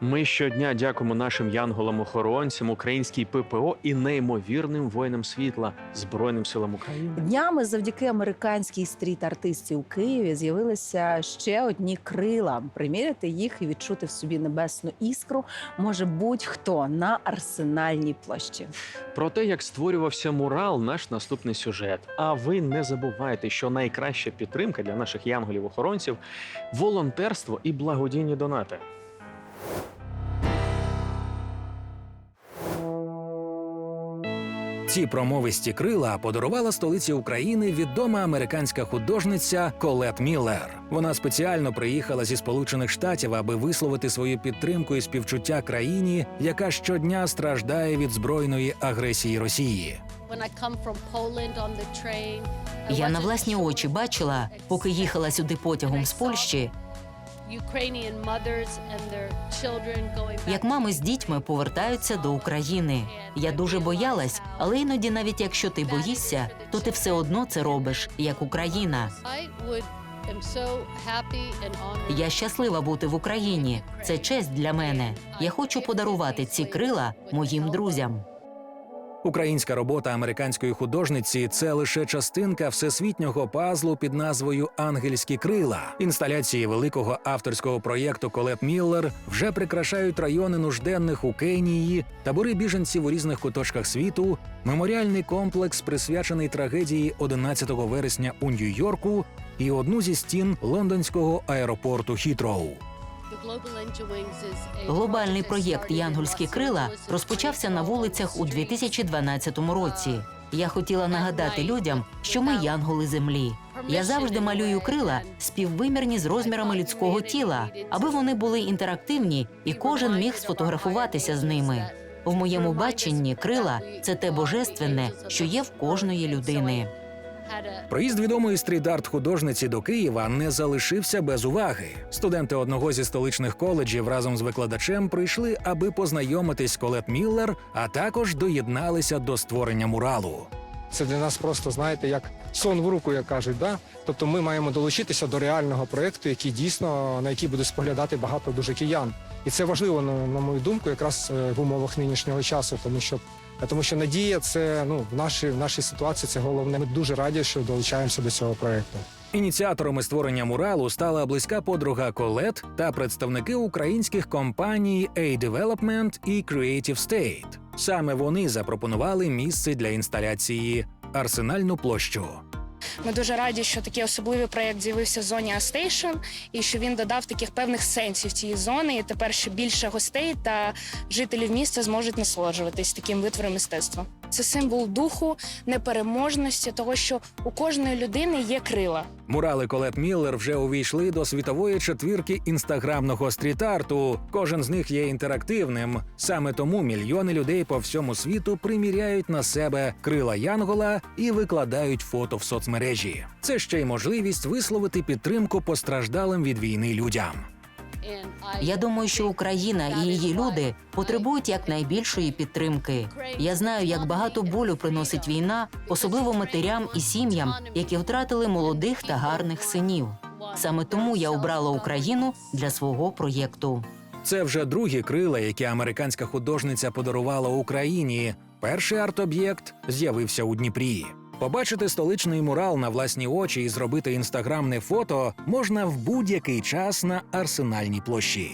Ми щодня дякуємо нашим янголам-охоронцям, українській ППО і неймовірним воїнам світла Збройним силам України. Днями завдяки американській стріт-артистці у Києві з'явилися ще одні крила. Приміряти їх і відчути в собі небесну іскру може будь-хто на арсенальній площі. Про те, як створювався мурал, наш наступний сюжет. А ви не забувайте, що найкраща підтримка для наших янголів-охоронців волонтерство і благодійні донати. Ці промовисті крила подарувала столиці України відома американська художниця Колет Міллер. Вона спеціально приїхала зі Сполучених Штатів, аби висловити свою підтримку і співчуття країні, яка щодня страждає від збройної агресії Росії. Я на власні очі бачила, поки їхала сюди потягом з Польщі, як мами з дітьми повертаються до України. Я дуже боялась, але іноді, навіть якщо ти боїшся, то ти все одно це робиш як Україна. Я щаслива бути в Україні. Це честь для мене. Я хочу подарувати ці крила моїм друзям. Українська робота американської художниці це лише частинка всесвітнього пазлу під назвою Ангельські крила. Інсталяції великого авторського проєкту Колет Міллер вже прикрашають райони нужденних у Кенії, табори біженців у різних куточках світу, меморіальний комплекс, присвячений трагедії 11 вересня у Нью-Йорку, і одну зі стін лондонського аеропорту Хітроу. Глобальний проєкт Янгольські крила розпочався на вулицях у 2012 році. Я хотіла нагадати людям, що ми янголи землі. Я завжди малюю крила співвимірні з розмірами людського тіла, аби вони були інтерактивні і кожен міг сфотографуватися з ними. В моєму баченні крила це те божественне, що є в кожної людини. Приїзд відомої стріт-арт художниці до Києва не залишився без уваги. Студенти одного зі столичних коледжів разом з викладачем прийшли, аби познайомитись з Колет Міллер, а також доєдналися до створення муралу. Це для нас просто, знаєте, як сон в руку, як кажуть. Да? Тобто ми маємо долучитися до реального проєкту, який дійсно на який буде споглядати багато дуже киян. І це важливо, на, на мою думку, якраз е, в умовах нинішнього часу, тому що тому що надія це ну в нашій в нашій ситуації це головне. Ми дуже раді, що долучаємося до цього проєкту. Ініціаторами створення муралу стала близька подруга Колет та представники українських компаній A-Development і Creative State. Саме вони запропонували місце для інсталяції арсенальну площу. Ми дуже раді, що такий особливий проєкт з'явився в зоні А-Стейшн і що він додав таких певних сенсів цієї зони. І тепер ще більше гостей та жителів міста зможуть насолоджуватись таким витвором мистецтва. Це символ духу, непереможності, того, що у кожної людини є крила. Мурали Колет Міллер вже увійшли до світової четвірки інстаграмного стріт-арту. Кожен з них є інтерактивним. Саме тому мільйони людей по всьому світу приміряють на себе крила Янгола і викладають фото в соцмережі. Це ще й можливість висловити підтримку постраждалим від війни людям. Я думаю, що Україна і її люди потребують якнайбільшої підтримки. Я знаю, як багато болю приносить війна, особливо матерям і сім'ям, які втратили молодих та гарних синів. Саме тому я обрала Україну для свого проєкту. Це вже другі крила, які американська художниця подарувала Україні. Перший арт-об'єкт з'явився у Дніпрі. Побачити столичний мурал на власні очі і зробити інстаграмне фото можна в будь-який час на арсенальній площі.